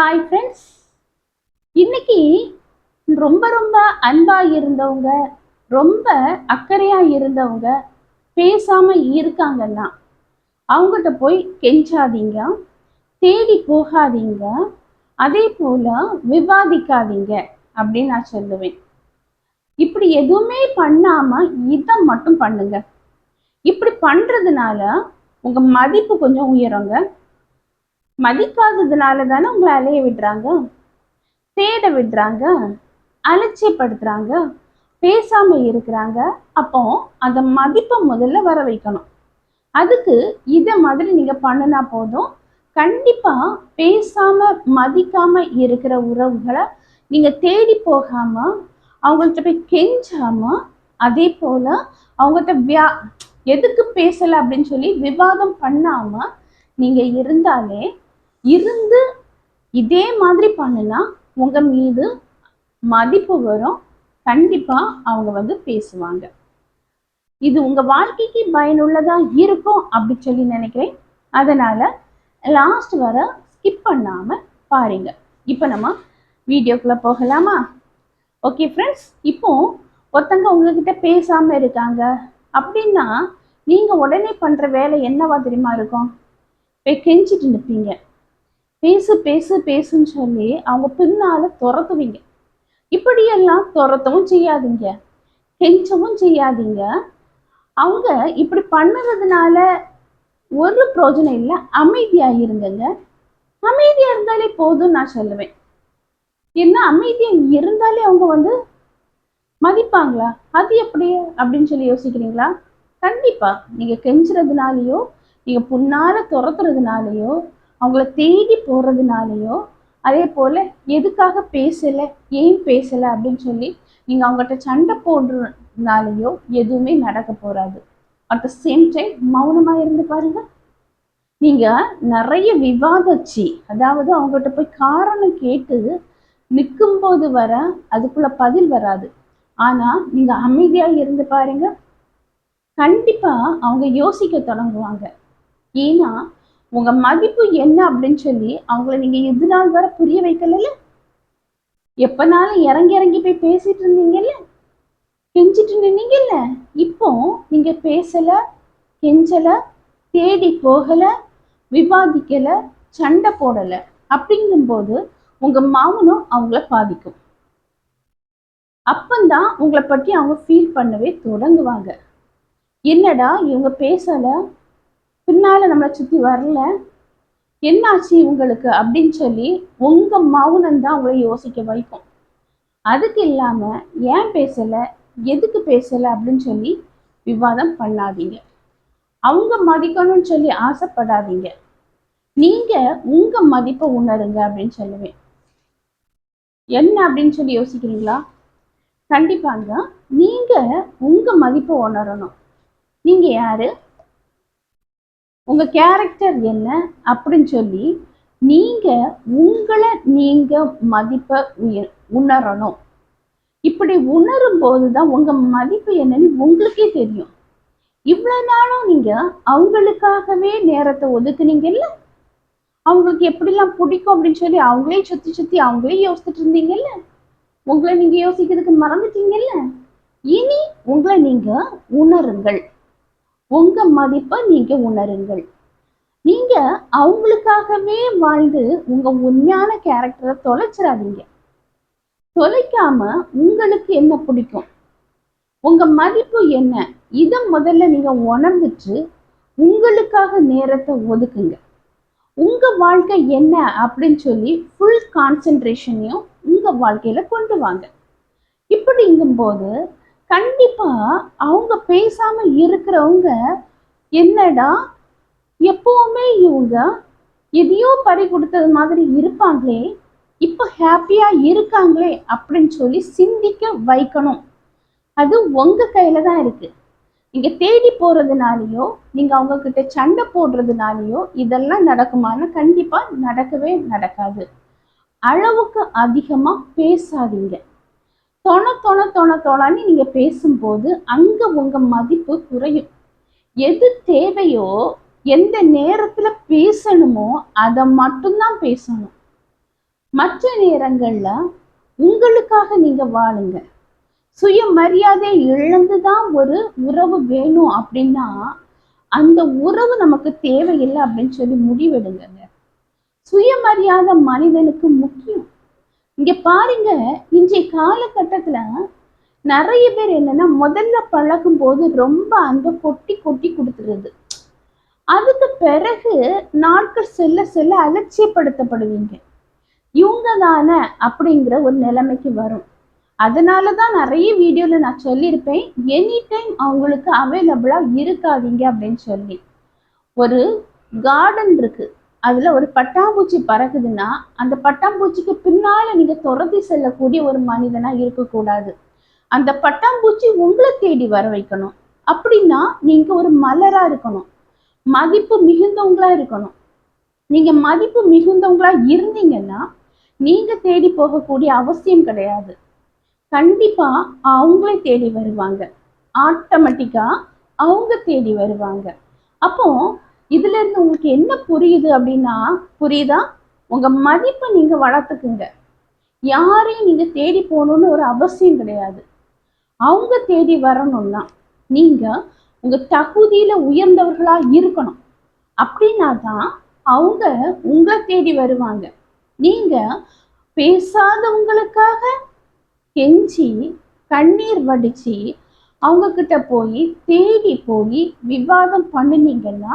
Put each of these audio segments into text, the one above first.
Hi friends இன்னைக்கு ரொம்ப ரொம்ப அன்பா இருந்தவங்க ரொம்ப அக்கறையா இருந்தவங்க பேசாம இருக்காங்கன்னா அவங்ககிட்ட போய் கெஞ்சாதீங்க தேடி போகாதீங்க அதே போல விவாதிக்காதீங்க அப்படின்னு நான் சொல்லுவேன். இப்படி எதுவுமே பண்ணாம இதை மட்டும் பண்ணுங்க. இப்படி பண்றதுனால உங்க மதிப்பு கொஞ்சம் உயருங்க. மதிக்காததுனால தானே உங்களை அலைய விடுறாங்க? தேட விடுறாங்க? அலட்சியப்படுத்துறாங்க? பேசாம இருக்கிறாங்க? அப்போ அந்த மதிப்பை முதல்ல வர வைக்கணும். அதுக்கு இதை மாதிரி நீங்க பண்ணினா போதும். கண்டிப்பா பேசாம மதிக்காம இருக்கிற உறவுகளை நீங்க தேடி போகாம அவங்கள்ட்ட போய் கெஞ்சாம அதே போல அவங்கள்ட்ட வியா எதுக்கு பேசல அப்படின்னு சொல்லி விவாதம் பண்ணாம நீங்க இருந்தாலே இருந்து இதே மாதிரி பண்ணுனா உங்க மீது மதிப்பு வரும். கண்டிப்பா அவங்க வந்து பேசுவாங்க. இது உங்க வாழ்க்கைக்கு பயனுள்ளதா இருக்கும் அப்படி சொல்லி நினைக்கிறேன். அதனால லாஸ்ட் வர ஸ்கிப் பண்ணாம பாருங்க. இப்போ நம்ம வீடியோக்குள்ள போகலாமா? ஓகே ஃப்ரெண்ட்ஸ் இப்போ ஒருத்தங்க உங்ககிட்ட பேசாம இருக்காங்க அப்படின்னா நீங்க உடனே பண்ற வேலை என்னவா தெரியுமா இருக்கும்? போய் கெஞ்சிட்டு நிற்பீங்க பேசு பேசு பேசுன்னு சொல்லி அவங்க பின்னால துரத்துவீங்க. இப்படியெல்லாம் துரத்தவும் செய்யாதீங்க. கெஞ்சவும் செய்யாதீங்க. அவங்க இப்படி பண்ணுறதுனால ஒரு பிரோஜனம் இல்லை. அமைதியா இருங்கங்க. அமைதியா இருந்தாலே போதும் நான் சொல்லுவேன். என்ன அமைதியா இருந்தாலே அவங்க வந்து மதிப்பாங்களா? அது எப்படி அப்படின்னு சொல்லி யோசிக்கிறீங்களா? கண்டிப்பா. நீங்க கெஞ்சுறதுனாலயோ நீங்க புண்ணால துரத்துறதுனாலேயோ அவங்கள தேடி போறதுனாலயோ அதே போல எதுக்காக பேசலை ஏன் பேசலை அப்படின்னு சொல்லி நீங்கள் அவங்ககிட்ட சண்டை போடுறதுனாலயோ எதுவுமே நடக்க போகாது அட் த சேம் டைம் மௌனமா இருந்து பாருங்க. நீங்கள் நிறைய விவாதிச்சு அதாவது அவங்ககிட்ட போய் காரணம் கேட்டு நிற்கும்போது வர அதுக்குள்ள பதில் வராது. ஆனால் நீங்கள் அமைதியாக இருந்து பாருங்க. கண்டிப்பாக அவங்க யோசிக்க தொடங்குவாங்க. ஏன்னா உங்க மதிப்பு என்ன அப்படின்னு சொல்லி அவங்கள நீங்க எது நாள் வரை புரிய வைக்கல எப்பனாலும் இறங்கி இறங்கி போய் பேசிட்டு இருந்தீங்கல்ல? கெஞ்சிட்டு நின்னீங்கல்ல? இப்போ நீங்க பேசல கெஞ்சல தேடி போகல விவாதிக்கல சண்டை போடல அப்படிங்கும்போது உங்க மாமனும் அவங்கள பாதிக்கும். அப்பந்தான் உங்களை பற்றி அவங்க ஃபீல் பண்ணவே தொடங்குவாங்க. என்னடா இவங்க பேசல? பின்னால் நம்மளை சுத்தி வரல. என்னாச்சு இவங்களுக்கு அப்படின்னு சொல்லி உங்க மௌனம் தான் உங்களை யோசிக்க வைக்கும். அதுக்கு இல்லாம ஏன் பேசல? எதுக்கு பேசல அப்படின்னு சொல்லி விவாதம் பண்ணாதீங்க. அவங்க மதிக்கணும்னு சொல்லி ஆசைப்படாதீங்க. நீங்க உங்க மதிப்பை உணருங்க அப்படின்னு சொல்லுவேன். என்ன அப்படின்னு சொல்லி யோசிக்கிறீங்களா? கண்டிப்பாங்க. நீங்க உங்க மதிப்பை உணரணும். நீங்க யாரு? உங்க கேரக்டர் என்ன அப்படின்னு சொல்லி நீங்க உங்களை நீங்க மதிப்பை உயர் உணரணும். இப்படி உணரும் போதுதான் உங்க மதிப்பு என்னன்னு உங்களுக்கே தெரியும். இவ்வளவு நாளும் நீங்க அவங்களுக்காகவே நேரத்தை ஒதுக்குனீங்கல்ல? அவங்களுக்கு எப்படிலாம் பிடிக்கும் அப்படின்னு சொல்லி அவங்களே சுத்தி சுத்தி அவங்களே யோசிச்சுட்டு இருந்தீங்கல்ல? உங்களை நீங்க யோசிக்கிறதுக்கு மறந்துட்டீங்கல்ல? இனி உங்களை நீங்க உணருங்கள். உங்க மதிப்பை நீங்க உணருங்கள். நீங்க அவங்களுக்காகவே வாழ்ந்து உங்க உண்மையான கேரக்டரை தொலைச்சிடாதீங்க தொலைக்காம உங்களுக்கு என்ன பிடிக்கும்? உங்க மதிப்பு என்ன? இதை முதல்ல நீங்க உணர்ந்துட்டு உங்களுக்காக நேரத்தை ஒதுக்குங்க. உங்க வாழ்க்கை என்ன அப்படின்னு சொல்லி ஃபுல் கான்சென்ட்ரேஷனையும் உங்க வாழ்க்கையில கொண்டு வாங்க. இப்படிங்கும்போது கண்டிப்பா அவங்க பேசாம இருக்கிறவங்க என்னடா எப்பவுமே இவங்க எதையோ பறி கொடுத்தது மாதிரி இருப்பாங்களே இப்போ ஹாப்பியா இருக்காங்களே அப்படின்னு சொல்லி சிந்திக்க வைக்கணும். அது உங்க கையில தான் இருக்கு. நீங்க தேடி போறதுனாலயோ நீங்க அவங்க கிட்ட சண்டை போடுறதுனாலயோ இதெல்லாம் நடக்குமான்னு கண்டிப்பா நடக்கவே நடக்காது. அளவுக்கு அதிகமா பேசாதீங்க. தொண தொண தொண தொணன்னு நீங்க பேசும்போது அங்க உங்க மதிப்பு குறையும். எது தேவையோ எந்த நேரத்துல பேசணுமோ அதை மட்டும்தான் பேசணும். மற்ற நேரங்கள்ல உங்களுக்காக நீங்க வாழுங்க. சுயமரியாதை இழந்துதான் ஒரு உறவு வேணும் அப்படின்னா அந்த உறவு நமக்கு தேவையில்லை அப்படின்னு சொல்லி முடிவெடுங்க. சுயமரியாதை மனிதனுக்கு முக்கியம். இங்க பாருங்க இன்றைய காலகட்டத்துல நிறைய பேர் என்னன்னா முதல்ல பழகும் போது ரொம்ப அன்பை கொட்டி கொட்டி கொடுத்துருது அதுக்கு பிறகு நாட்கள் செல்ல செல்ல அலட்சியப்படுத்தப்படுவீங்க. இவங்க தானே அப்படிங்கிற ஒரு நிலைமைக்கு வரும். அதனால தான் நிறைய வீடியோவில் நான் சொல்லியிருப்பேன் எனி டைம் அவங்களுக்கு அவைலபிளாக இருக்காதீங்க அப்படின்னு சொல்லி. ஒரு கார்டன் இருக்குது அதில் ஒரு பட்டாம்பூச்சி பறக்குதுன்னா அந்த பட்டாம்பூச்சிக்கு பின்னால் நீங்கள் துரத்தி செல்லக்கூடிய ஒரு மனிதனாக இருக்கக்கூடாது. அந்த பட்டாம்பூச்சி உங்களை தேடி வர வைக்கணும். அப்படின்னா நீங்கள் ஒரு மலராக இருக்கணும். மதிப்பு மிகுந்தவங்களா இருக்கணும். நீங்க மதிப்பு மிகுந்தவங்களா இருந்தீங்கன்னா நீங்க தேடி போகக்கூடிய அவசியம் கிடையாது. கண்டிப்பா அவங்களே தேடி வருவாங்க. ஆட்டோமேட்டிக்கா அவங்க தேடி வருவாங்க. அப்போ இதுல இருந்து உங்களுக்கு என்ன புரியுது அப்படின்னா புரியுதா? உங்க மதிப்பை நீங்க வளர்த்துக்குங்க. யாரையும் நீங்க தேடி போகணும்னு ஒரு அவசியம் கிடையாது. அவங்க தேடி வரணும்னா நீங்க உங்க தகுதியில உயர்ந்தவர்களா இருக்கணும். அப்படின்னா தான் அவங்க உங்களை தேடி வருவாங்க. நீங்க பேசாதவங்களுக்காக கெஞ்சி கண்ணீர் வடிச்சு அவங்க கிட்ட போய் தேடி போய் விவாதம் பண்ணினீங்கன்னா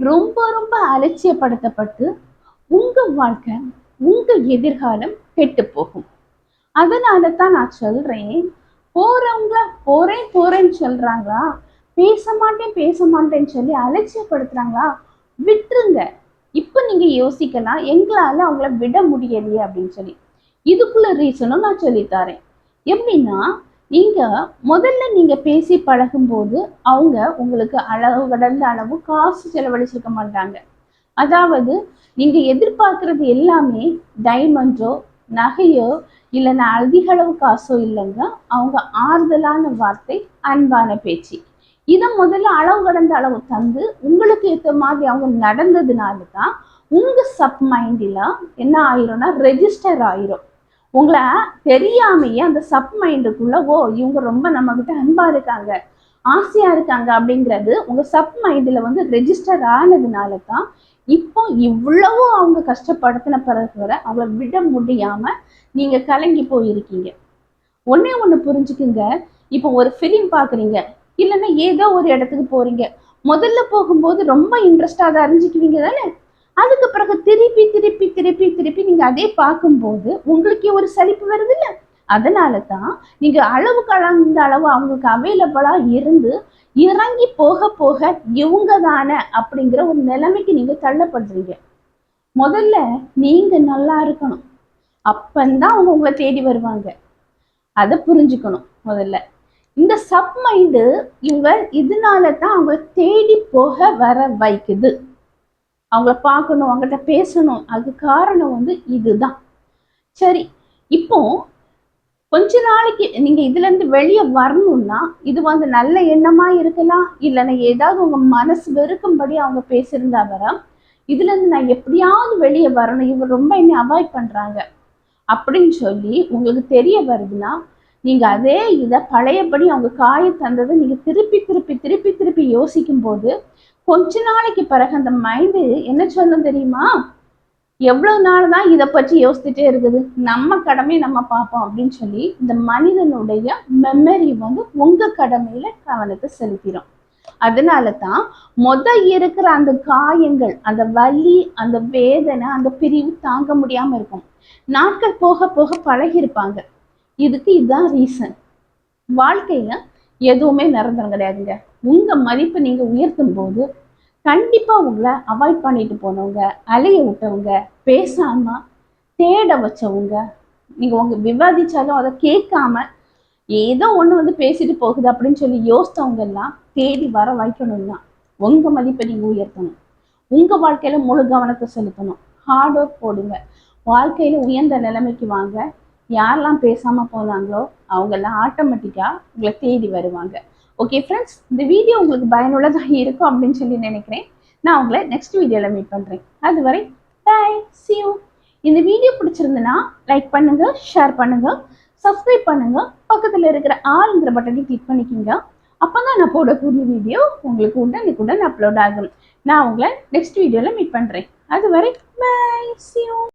ரொம்ப ரொம்ப அலட்சியப்படுத்தப்பட்டு உங்க வாழ்க்கை உங்க எதிர்காலம் கெட்டு போகும். அதனால தான் நான் சொல்றேன் போறவங்க போறேன் போறேன்னு சொல்றாங்களா? பேச மாட்டேன் பேச மாட்டேன்னு சொல்லி அலட்சியப்படுத்துறாங்களா? விட்டுருங்க. இப்போ நீங்க யோசிக்கலாம் எங்களால அவங்கள விட முடியலையே அப்படின்னு சொல்லி. இதுக்குள்ள ரீசனும் நான் சொல்லித்தரேன் எப்படின்னா இங்கே முதல்ல நீங்க பேசி பழகும்போது அவங்க உங்களுக்கு அளவு கடந்த அளவு காசு செலவழிச்சிருக்க மாட்டாங்க. அதாவது நீங்க எதிர்பார்க்கறது எல்லாமே டைமண்டோ நகையோ இல்லைன்னா அதிக அளவு காசோ இல்லைங்க அவங்க ஆறுதலான வார்த்தை அன்பான பேச்சு. இதை முதல்ல அளவு கடந்த அளவு தந்து உங்களுக்கு ஏற்ற மாதிரி அவங்க நடந்ததுனால தான் உங்கள் சப் மைண்டில் என்ன ஆயிரும்னா ரெஜிஸ்டர் ஆயிரும். உங்களை தெரியாமையே அந்த சப் மைண்டுக்குள்ள ஓ இவங்க ரொம்ப நம்ம கிட்ட அன்பா இருக்காங்க ஆசையா இருக்காங்க அப்படிங்கிறது உங்க சப் மைண்டில் வந்து ரெஜிஸ்டர் ஆனதுனால தான் இப்போ இவ்வளவோ அவங்க கஷ்டப்படுத்தின பிறகு வர அவளை விட முடியாம நீங்க கலங்கி போயிருக்கீங்க. ஒன்னே ஒண்ணு புரிஞ்சுக்குங்க. இப்போ ஒரு ஃபிலிம் பாக்குறீங்க இல்லைன்னா ஏதோ ஒரு இடத்துக்கு போறீங்க. முதல்ல போகும்போது ரொம்ப இன்ட்ரெஸ்டாக அதை அறிஞ்சிக்குவீங்க தானே? அதுக்கு பிறகு திருப்பி திருப்பி திருப்பி திருப்பி நீங்க அதே பார்க்கும்போது உங்களுக்கே ஒரு சலிப்பு வருது இல்ல அதனால தான் நீங்க அளவு கலந்த அளவு அவங்களுக்கு அவைலபிளா இருந்து இறங்கி போக போக இவங்க தானே அப்படிங்கிற ஒரு நிலைமைக்கு நீங்க தள்ளப்படுறீங்க. முதல்ல நீங்க நல்லா இருக்கணும். அப்பந்தான் அவங்க உங்களை தேடி வருவாங்க. அதை புரிஞ்சுக்கணும் முதல்ல. இந்த சப் மைண்டு இவங்க இதனால தான் அவங்கள தேடி போக வர வைக்குது. அவங்கள பார்க்கணும் அவங்ககிட்ட பேசணும். அது காரணம் வந்து இதுதான். சரி இப்போ கொஞ்ச நாளைக்கு நீங்க இதுல இருந்து வெளியே வரணும்னா இது வந்து நல்ல எண்ணமா இருக்கலாம் இல்லைன்னா ஏதாவது உங்க மனசு வெறுக்கும்படி அவங்க பேசியிருந்தா வர இதுல இருந்து நான் எப்படியாவது வெளியே வரணும். இவங்க ரொம்ப என்னை அவாய்ட் பண்றாங்க. அப்படின்னு சொல்லி உங்களுக்கு தெரிய வருதுன்னா நீங்க அதே இதை பழையபடி அவங்க காய தந்ததை நீங்க திருப்பி திருப்பி திருப்பி திருப்பி யோசிக்கும் போது கொஞ்ச நாளைக்கு பிறகு அந்த மைண்டு என்ன சொல்லும் தெரியுமா? எவ்வளவு நாள் தான் இதை பற்றி யோசிச்சுட்டே இருக்குது. நம்ம கடமையை நம்ம பார்ப்போம் அப்படின்னு சொல்லி இந்த மனிதனுடைய மெமரி வந்து உங்க கடமையில கவனத்தை செலுத்திடும் அதனால தான் மொத இருக்கிற அந்த காயங்கள் அந்த வலி அந்த வேதனை அந்த பிரிவு தாங்க முடியாம இருக்கும். நாட்கள் போக போக பழகிருப்பாங்க இதுக்கு இதுதான் ரீசன் வாழ்க்கையில எதுவுமே நிரந்தரம் கிடையாதுங்க. உங்க மதிப்பை நீங்க உயர்த்தும் போது கண்டிப்பா உங்களை அவாய்ட் பண்ணிட்டு போனவங்க அலைய விட்டவங்க பேசாம தேட வச்சவங்க நீங்க உங்க விவாதிச்சாலும் அதை கேட்காம ஏதோ ஒண்ணு வந்து பேசிட்டு போகுது அப்படின்னு சொல்லி யோசித்தவங்க எல்லாம் தேடி வர வைக்கணும்னா உங்க மதிப்பை நீங்க உயர்த்தணும். உங்க வாழ்க்கையில முழு கவனத்தை செலுத்தணும். ஹார்ட் ஒர்க் போடுங்க. வாழ்க்கையில உயர்ந்த நிலைமைக்கு வாங்க. யாரெல்லாம் பேசாமல் போனாங்களோ அவங்கெல்லாம் ஆட்டோமேட்டிக்காக உங்களை தேடி வருவாங்க. ஓகே ஃப்ரெண்ட்ஸ் இந்த வீடியோ உங்களுக்கு பயனுள்ளதாக இருக்கும் அப்படின்னு சொல்லி நினைக்கிறேன். நான் உங்களை நெக்ஸ்ட் வீடியோவில் மீட் பண்ணுறேன் அதுவரை பாய் see you. இந்த வீடியோ பிடிச்சிருந்துன்னா லைக் பண்ணுங்கள் ஷேர் பண்ணுங்கள் சப்ஸ்கிரைப் பண்ணுங்கள் பக்கத்தில் இருக்கிற ஆளுங்கிற பட்டனை கிளிக் பண்ணிக்கிங்க. அப்பதான் நான் போடக்கூடிய வீடியோ உங்களுக்கு உடனுக்குடன் அப்லோட் ஆகும். நான் உங்களை நெக்ஸ்ட் வீடியோவில் மீட் பண்ணுறேன் அதுவரை பாய் சி யூ